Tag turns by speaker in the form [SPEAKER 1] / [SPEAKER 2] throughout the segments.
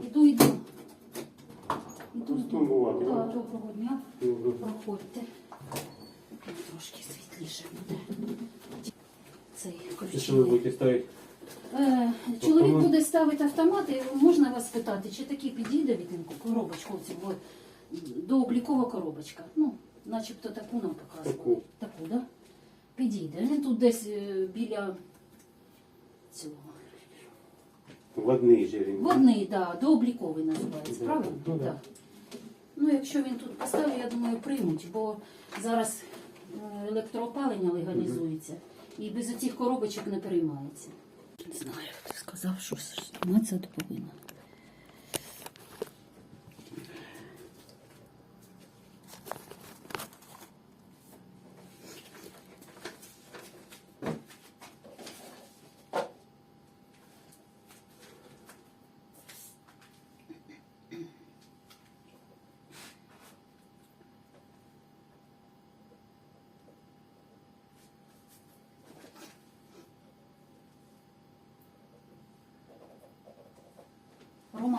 [SPEAKER 1] Іду, йду. Іду, йду.
[SPEAKER 2] була,
[SPEAKER 1] Да,
[SPEAKER 2] так?
[SPEAKER 1] доброго дня.
[SPEAKER 2] Добре.
[SPEAKER 1] Проходьте. Трошки світліше буде. Цей
[SPEAKER 2] будете
[SPEAKER 1] Е, Чоловік буде ставити автомат, і можна вас спитати, чи такі підійде від ним коробочку цю, бо дооблікова коробочка. Ну, начебто таку нам показували.
[SPEAKER 2] Таку.
[SPEAKER 1] Таку, да? Підійде. Він тут десь е, біля цього.
[SPEAKER 2] Водний же він.
[SPEAKER 1] Водний, да, дообліковий називається, правильно?
[SPEAKER 2] Ну, да.
[SPEAKER 1] Так. Ну, якщо він тут поставив, я думаю, приймуть, бо зараз е, електроопалення легалізується і без оцих коробочок не переймається. Не знаю, хто сказав, що це повинна.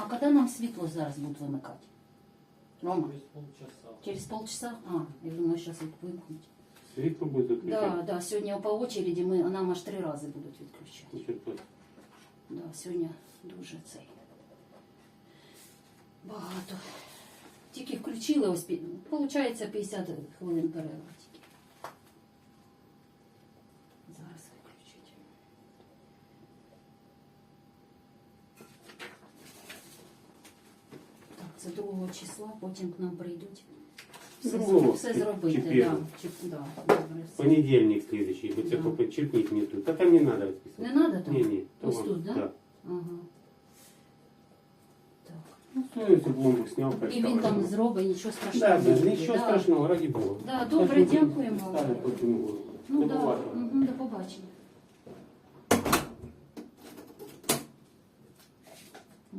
[SPEAKER 1] а коли нам світло зараз будуть вимикати? Рома, через полчаса? А, я думаю, зараз їх вимкнуть.
[SPEAKER 2] Світло буде відключати.
[SPEAKER 1] Да, да, сьогодні по очереді ми, нам аж три рази будуть відключати.
[SPEAKER 2] Значить, тут
[SPEAKER 1] Да, сьогодні дуже цей. Багато. Тільки включили, ось, пі- получається 50 хвилин перерва Це 2 числа, потім к нам прийдуть. Все,
[SPEAKER 2] Другого
[SPEAKER 1] все зробити, да, чи, да, добре. все.
[SPEAKER 2] Понедельник следующий, бо це
[SPEAKER 1] Да.
[SPEAKER 2] попочерпніть не тут. Та там не треба відписати.
[SPEAKER 1] Не треба там?
[SPEAKER 2] Ні, ні. то
[SPEAKER 1] Ось
[SPEAKER 2] вам-
[SPEAKER 1] тут, да?
[SPEAKER 2] Да.
[SPEAKER 1] Ага. Так.
[SPEAKER 2] Ну, все, бомбу зняв,
[SPEAKER 1] І він там
[SPEAKER 2] поставив.
[SPEAKER 1] зробить, нічого страшного.
[SPEAKER 2] Да,
[SPEAKER 1] не
[SPEAKER 2] да,
[SPEAKER 1] буде,
[SPEAKER 2] нічого
[SPEAKER 1] да.
[SPEAKER 2] страшного, раді Бога.
[SPEAKER 1] Да, добре, дякуємо.
[SPEAKER 2] ставлю голову.
[SPEAKER 1] Ну
[SPEAKER 2] До
[SPEAKER 1] да. Угу, до побачення.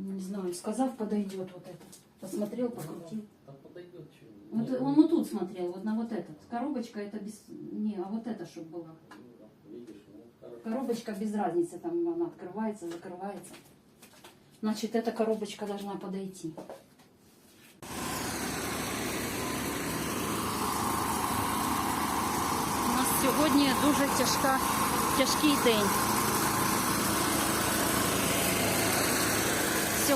[SPEAKER 1] Не знаю, сказав, подойдет вот это. Посмотрел, покрутил.
[SPEAKER 3] Да подойдет что
[SPEAKER 1] Вот он вот тут смотрел, вот на вот этот. Коробочка это без... Не, а вот это, чтобы была.
[SPEAKER 3] Видишь, ну, хорошо.
[SPEAKER 1] Коробочка без разницы, там она открывается, закрывается. Значит, эта коробочка должна подойти. У нас сьогодні дуже тяжка, тяжкий день.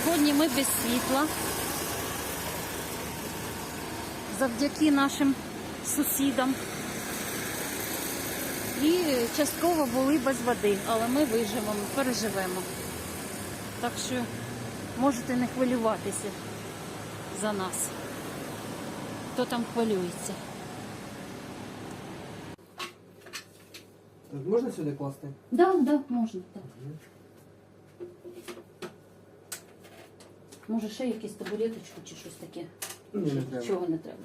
[SPEAKER 1] Сьогодні ми без світла. Завдяки нашим сусідам. І частково були без води, але ми виживемо, переживемо. Так що можете не хвилюватися за нас. Хто там хвилюється?
[SPEAKER 4] Так, можна сюди класти?
[SPEAKER 1] Да, да, можна, так. Може ще якусь табуреточку чи щось таке?
[SPEAKER 4] Ні, не треба.
[SPEAKER 1] Чого не треба?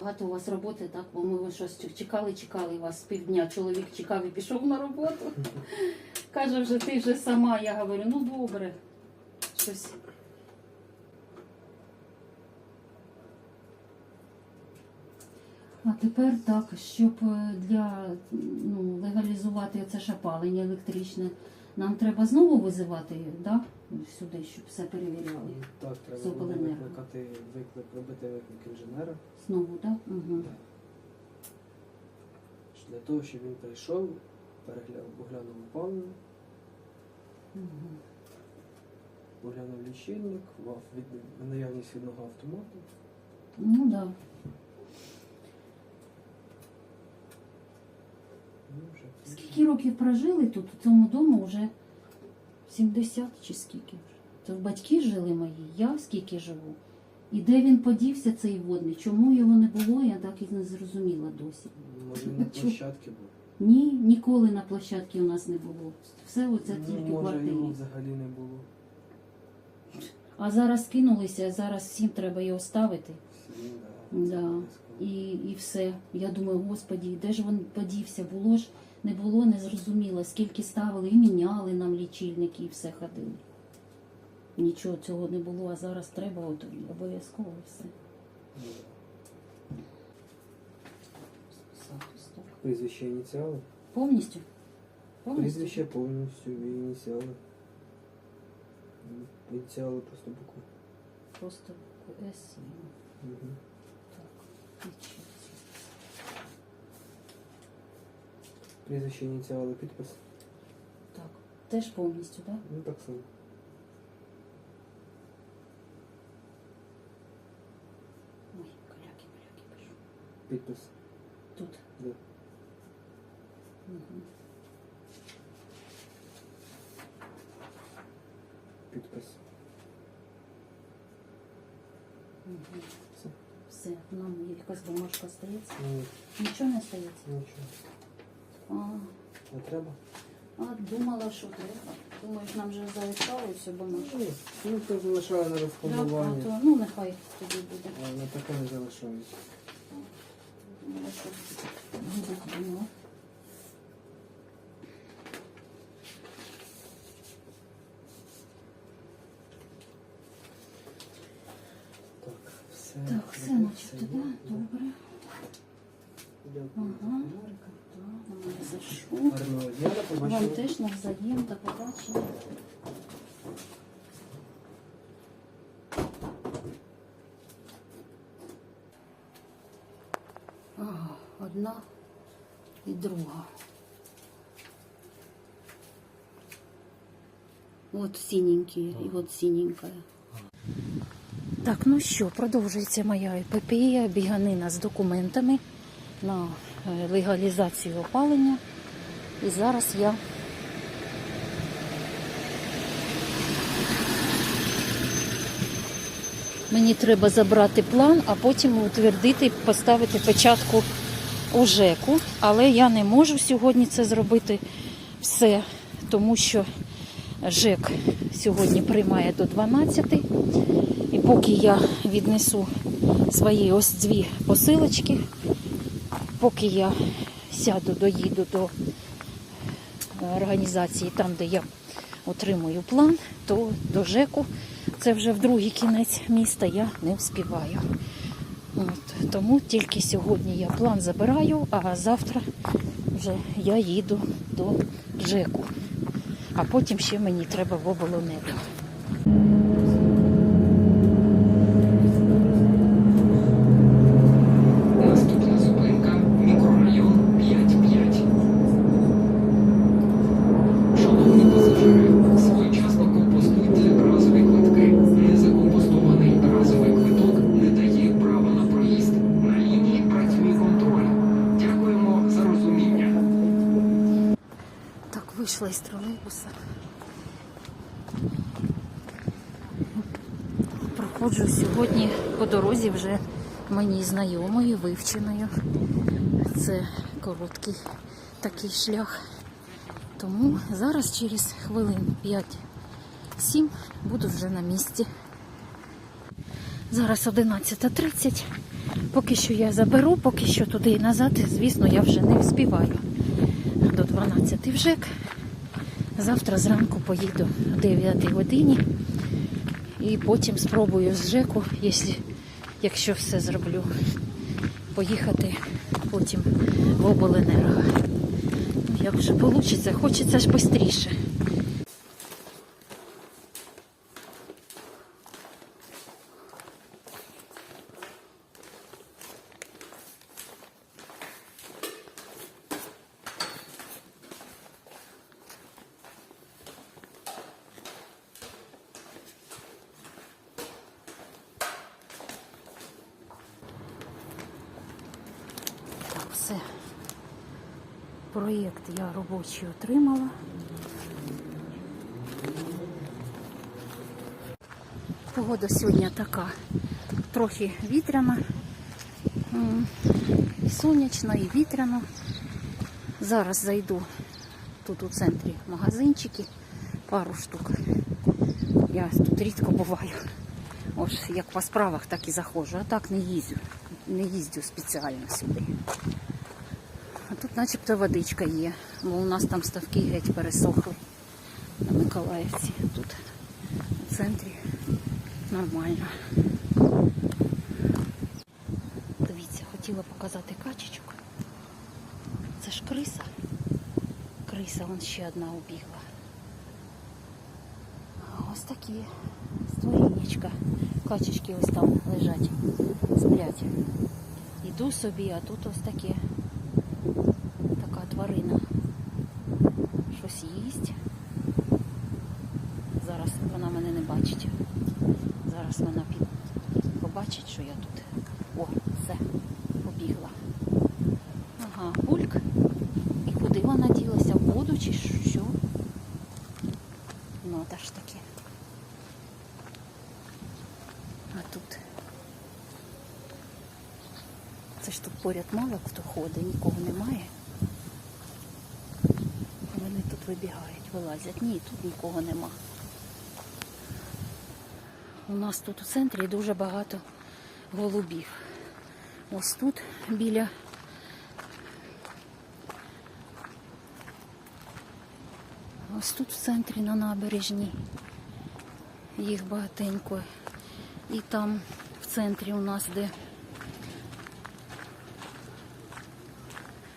[SPEAKER 1] Багато у вас роботи, так? Бо ми щось чекали, чекали вас півдня. Чоловік чекав і пішов на роботу. Каже, вже ти вже сама. Я говорю, ну добре. Щось. А тепер так, щоб е, для ну, легалізувати це ж опалення електричне, нам треба знову визивати да? сюди, щоб все перевіряли.
[SPEAKER 4] Так, треба буде викликати виклик, робити виклик інженера.
[SPEAKER 1] Знову, так? Угу.
[SPEAKER 4] що Для того, щоб він прийшов, переглянув, оглянув опалення,
[SPEAKER 1] Угу.
[SPEAKER 4] оглянув лічильник, мав від, наявність відного автомату.
[SPEAKER 1] Ну так. Да.
[SPEAKER 4] Ну, вже все.
[SPEAKER 1] Скільки років прожили тут, у цьому дому вже 70 чи скільки. Це батьки жили мої, я скільки живу. І де він подівся, цей водний? Чому його не було, я так і не зрозуміла досі.
[SPEAKER 4] Може на площадці був.
[SPEAKER 1] Ні, ніколи на площадці у нас не було. Все оце
[SPEAKER 4] Ну,
[SPEAKER 1] тільки в квартирі.
[SPEAKER 4] його взагалі не було.
[SPEAKER 1] А зараз кинулися, зараз всім треба його ставити.
[SPEAKER 4] Всі,
[SPEAKER 1] Да.
[SPEAKER 4] обов'язково.
[SPEAKER 1] І, і все. Я думаю, господі, де ж він подівся? Було ж не було, не зрозуміло, скільки ставили і міняли нам лічильники і все ходили. Нічого цього не було, а зараз треба обов'язково все.
[SPEAKER 4] Прізвище ініціали?
[SPEAKER 1] Повністю? Повністю?
[SPEAKER 4] Прізвище повністю і ініціали. ініціали просто букви.
[SPEAKER 1] Просто С.
[SPEAKER 4] Угу.
[SPEAKER 1] Так, нічого.
[SPEAKER 4] Прізвище ініціали підпис.
[SPEAKER 1] Так, теж повністю, так?
[SPEAKER 4] Ну так само.
[SPEAKER 1] Ой, каляки, каляки пишу.
[SPEAKER 4] Підпис.
[SPEAKER 1] Тут.
[SPEAKER 4] Да.
[SPEAKER 1] Угу.
[SPEAKER 4] Підпис.
[SPEAKER 1] Угу.
[SPEAKER 4] Все.
[SPEAKER 1] Все, нам якась бумажка стається.
[SPEAKER 4] Ну,
[SPEAKER 1] Нічого не стається.
[SPEAKER 4] нічого. Не треба?
[SPEAKER 1] а думала, що треба. Думаєш, нам вже залишалося бумажку.
[SPEAKER 4] Ні. Ну, то залишаю на
[SPEAKER 1] Так, а то, ну нехай тоді буде.
[SPEAKER 4] А на таке не залишаюсь.
[SPEAKER 1] Ну, а що? Ну,
[SPEAKER 4] Так, все.
[SPEAKER 1] Так, все
[SPEAKER 4] Добре,
[SPEAKER 1] Ага. За що. Вам теж навзаєм, до побачення. Ага, одна і друга. От синенькі і от синенька. Так, ну що, продовжується моя епопея, біганина з документами на е, легалізацію опалення. І зараз я мені треба забрати план, а потім утвердити, поставити печатку у ЖЕКу. Але я не можу сьогодні це зробити все, тому що ЖЕК сьогодні приймає до 12. І поки я віднесу свої ось дві посилочки, поки я сяду, доїду до організації, там, де я отримую план, то до ЖЕКу, це вже в другий кінець міста, я не вспіваю. От, тому тільки сьогодні я план забираю, а завтра вже я їду до ЖЕКу. А потім ще мені треба в оболонету. Мені знайомою, вивченою. Це короткий такий шлях. Тому зараз через хвилин 5-7 буду вже на місці. Зараз 11.30. Поки що я заберу, поки що туди і назад, звісно, я вже не вспіваю до 12 в ЖЕК. Завтра зранку поїду о 9 годині і потім спробую з ЖЕКу, якщо, якщо все зроблю, поїхати потім в обленерго. Ну, Як вже вийде, хочеться ж швидше. Так, все. Проєкт я робочий отримала. Погода сьогодні така трохи вітряна, і сонячна, і вітряна. Зараз зайду тут у центрі магазинчики, пару штук. Я тут рідко буваю. Ось як по справах, так і заходжу, а так не їздю. Не їздю спеціально сюди. Начебто водичка є, бо у нас там ставки геть пересохли на Миколаївці. Тут у центрі нормально. Дивіться, хотіла показати качечок. Це ж криса. Криса, вон ще одна убігла. Ось такі створіннячка. Качечки ось там лежать, сплять. Іду собі, а тут ось таке. Тварина. Щось їсть. Зараз вона мене не бачить. Зараз вона під... побачить, що я тут. О, все, побігла. Ага, бульк. І куди вона ділася? В воду чи що? Ну, та ж таки. А тут. Це ж тут поряд мало хто ходить, нікого немає. Вибігають, вилазять. Ні, тут нікого нема. У нас тут у центрі дуже багато голубів. Ось тут біля ось тут в центрі на набережній. Їх багатенько. І там в центрі у нас, де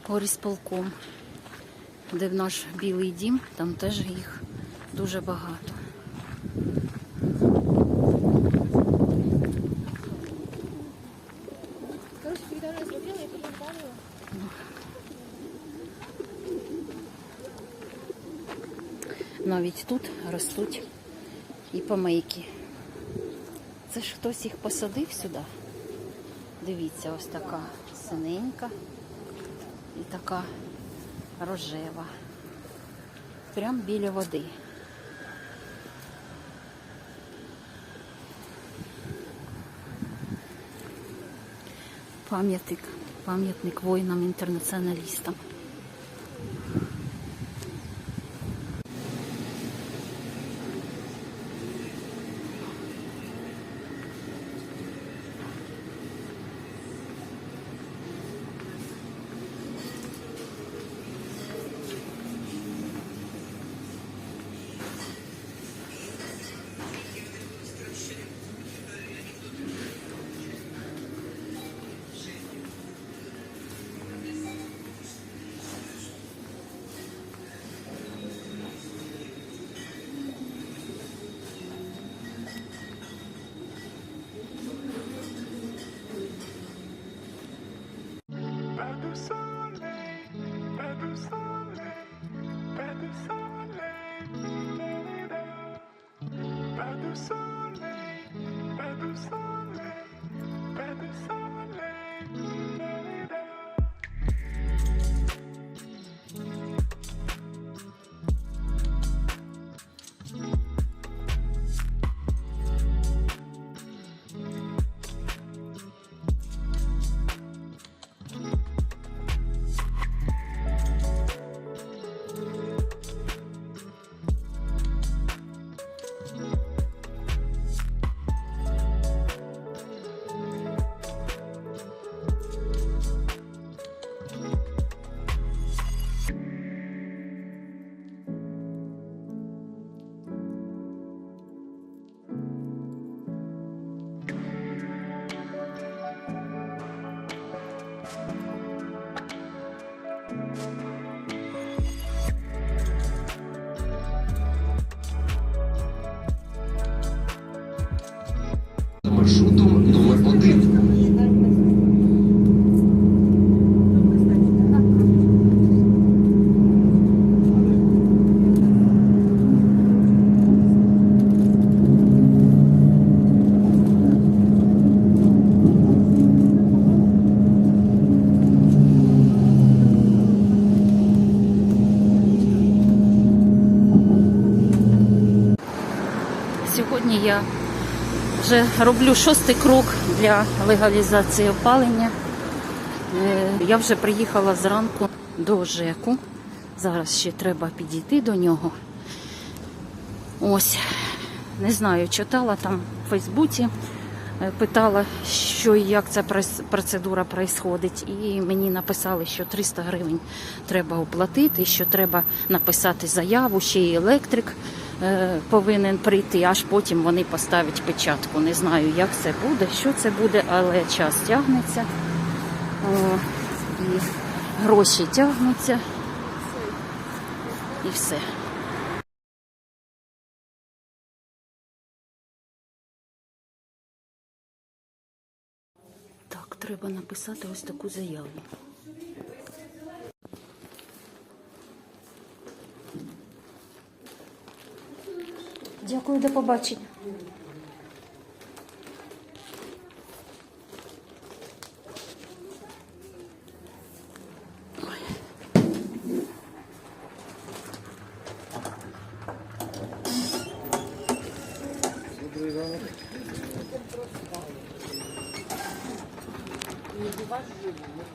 [SPEAKER 1] горісполком, де в наш білий дім, там теж їх дуже багато. Навіть тут ростуть і помийки. Це ж хтось їх посадив сюди. Дивіться, ось така синенька і така рожева. Прям біля води. Пам'ятник, пам'ятник воїнам-інтернаціоналістам.
[SPEAKER 5] So.
[SPEAKER 6] За маршрутом номер 1
[SPEAKER 1] Сьогодні я вже роблю шостий крок для легалізації опалення. Е, Я вже приїхала зранку до ЖЕКу. Зараз ще треба підійти до нього. Ось, не знаю, читала там в Фейсбуці, е, питала, що і як ця процедура проходить. І мені написали, що 300 гривень треба оплатити, що треба написати заяву, ще й електрик Е, повинен прийти, аж потім вони поставлять печатку. Не знаю, як це буде, що це буде, але час тягнеться, О, і гроші тягнуться і все. Так, треба написати ось таку заяву. Дякую, до побачення.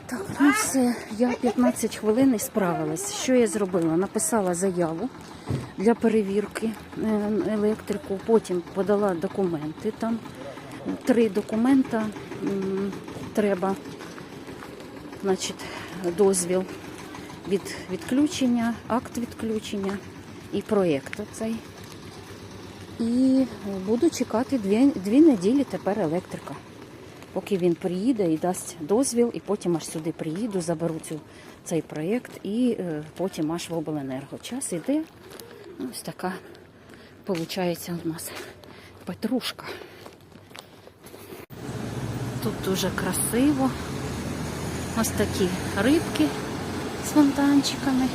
[SPEAKER 1] Так, ну все, я 15 хвилин і справилась. Що я зробила? Написала заяву для перевірки е, електрику, потім подала документи. Там три документа треба, значить, дозвіл від відключення, акт відключення і проєкт оцей. І буду чекати дві, дві неділі тепер електрика поки він приїде і дасть дозвіл, і потім аж сюди приїду, заберу цю, цей проєкт і е, потім аж в обленерго. Час іде. Ось така виходить у нас петрушка. Тут дуже красиво. Ось такі рибки з фонтанчиками.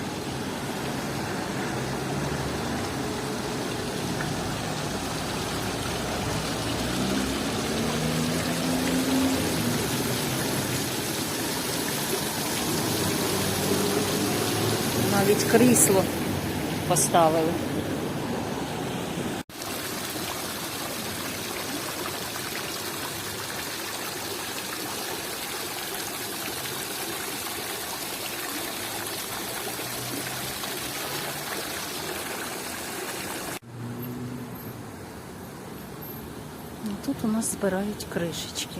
[SPEAKER 1] Навіть крісло поставили. Тут у нас збирають кришечки.